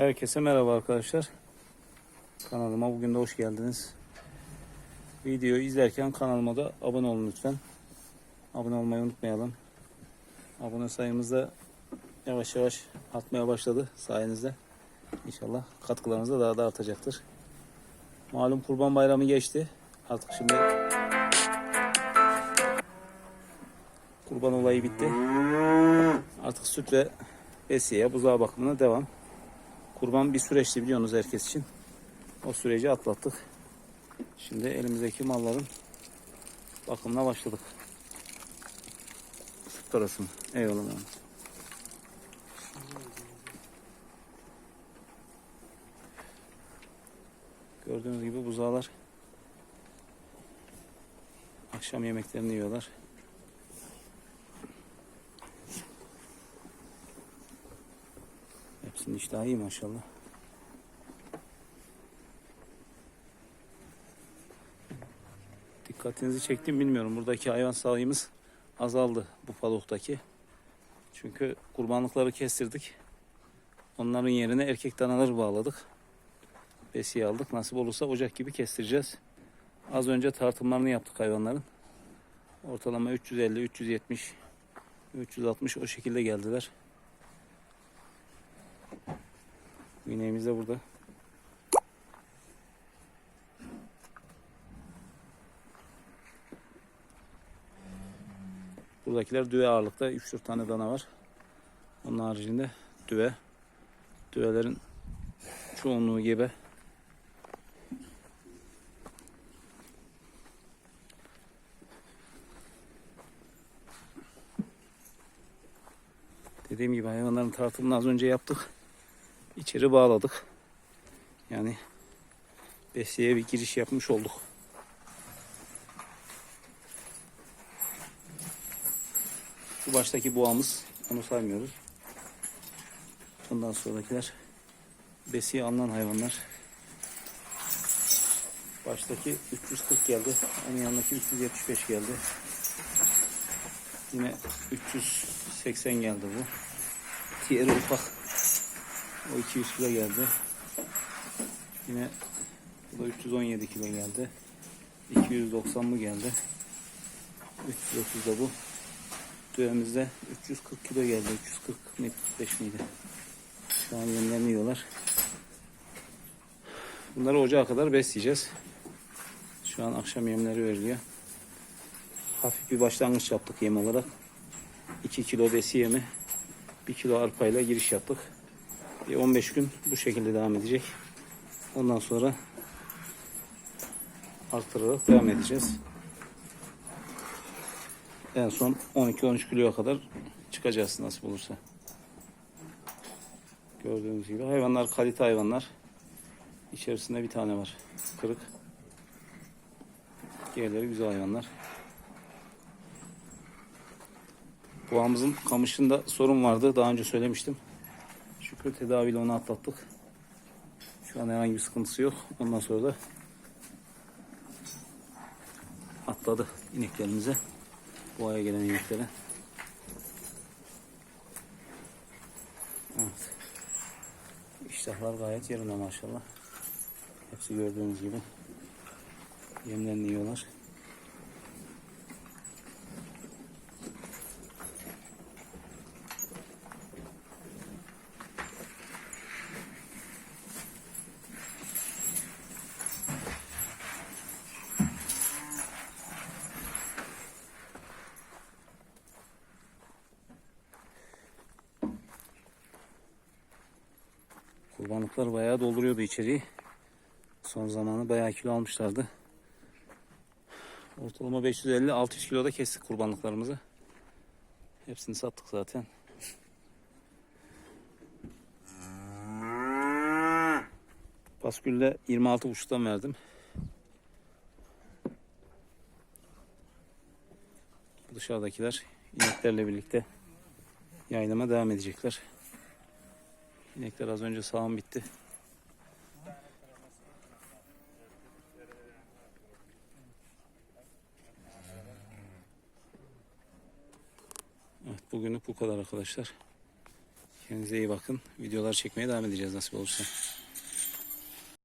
Herkese merhaba arkadaşlar. Kanalıma bugün de hoş geldiniz. Videoyu izlerken kanalıma da abone olun lütfen. Abone olmayı unutmayalım. Abone sayımız da yavaş yavaş artmaya başladı sayenizde. İnşallah katkılarınız da daha da artacaktır. Malum Kurban Bayramı geçti. Artık şimdi kurban olayı bitti. Artık süt ve besiye, buzağı bakımına devam. Kurban bir süreçti biliyorsunuz herkes için. O süreci atlattık. Şimdi elimizdeki malların bakımına başladık. Süt parası mı? Eyvallah. abi. Gördüğünüz gibi buzağlar akşam yemeklerini yiyorlar. Hepsinin iştahı iyi maşallah. Dikkatinizi çektim bilmiyorum. Buradaki hayvan sayımız azaldı bu paluktaki. Çünkü kurbanlıkları kestirdik. Onların yerine erkek danaları bağladık. Besiye aldık. Nasip olursa ocak gibi kestireceğiz. Az önce tartımlarını yaptık hayvanların. Ortalama 350, 370, 360 o şekilde geldiler. İneğimiz de burada. Buradakiler düve ağırlıkta 3-4 tane dana var. Onun haricinde düve. Düvelerin çoğunluğu gebe. Dediğim gibi hayvanların tartımını az önce yaptık. İçeri bağladık. Yani besiye bir giriş yapmış olduk. Şu baştaki boğamız onu saymıyoruz. Bundan sonrakiler besiye alınan hayvanlar. Baştaki 340 geldi. Onun yanındaki 375 geldi. Yine 380 geldi bu. Diğeri ufak. O 200 kilo geldi. Yine bu da 317 kilo geldi. 290 mı geldi? 330 da bu. Düğümüzde 340 kilo geldi. 340 mı 75 miydi? Şu an yemlerini yiyorlar. Bunları ocağa kadar besleyeceğiz. Şu an akşam yemleri veriliyor. Hafif bir başlangıç yaptık yem olarak. 2 kilo besi yemi, 1 kilo arpayla giriş yaptık. Bir 15 gün bu şekilde devam edecek. Ondan sonra artırarak devam edeceğiz. En son 12-13 kiloya kadar çıkacağız nasip olursa. Gördüğünüz gibi hayvanlar kalite hayvanlar. İçerisinde bir tane var. Kırık. Diğerleri güzel hayvanlar. Boğamızın kamışında sorun vardı. Daha önce söylemiştim. Şükür tedaviyle onu atlattık. Şu an herhangi bir sıkıntısı yok. Ondan sonra da atladı ineklerimize. Boğaya gelen ineklere. Evet. İştahlar gayet yerinde maşallah. Hepsi gördüğünüz gibi yemlerini yiyorlar. Kurbanlıklar bayağı dolduruyordu içeriği. Son zamanı bayağı kilo almışlardı. Ortalama 550-600 kiloda kestik kurbanlıklarımızı. Hepsini sattık zaten. Baskülde 26,5'tan verdim. Dışarıdakiler ineklerle birlikte yaylama devam edecekler. İnekler az önce sağım bitti. Evet bugünlük bu kadar arkadaşlar. Kendinize iyi bakın. Videolar çekmeye devam edeceğiz nasip olursa.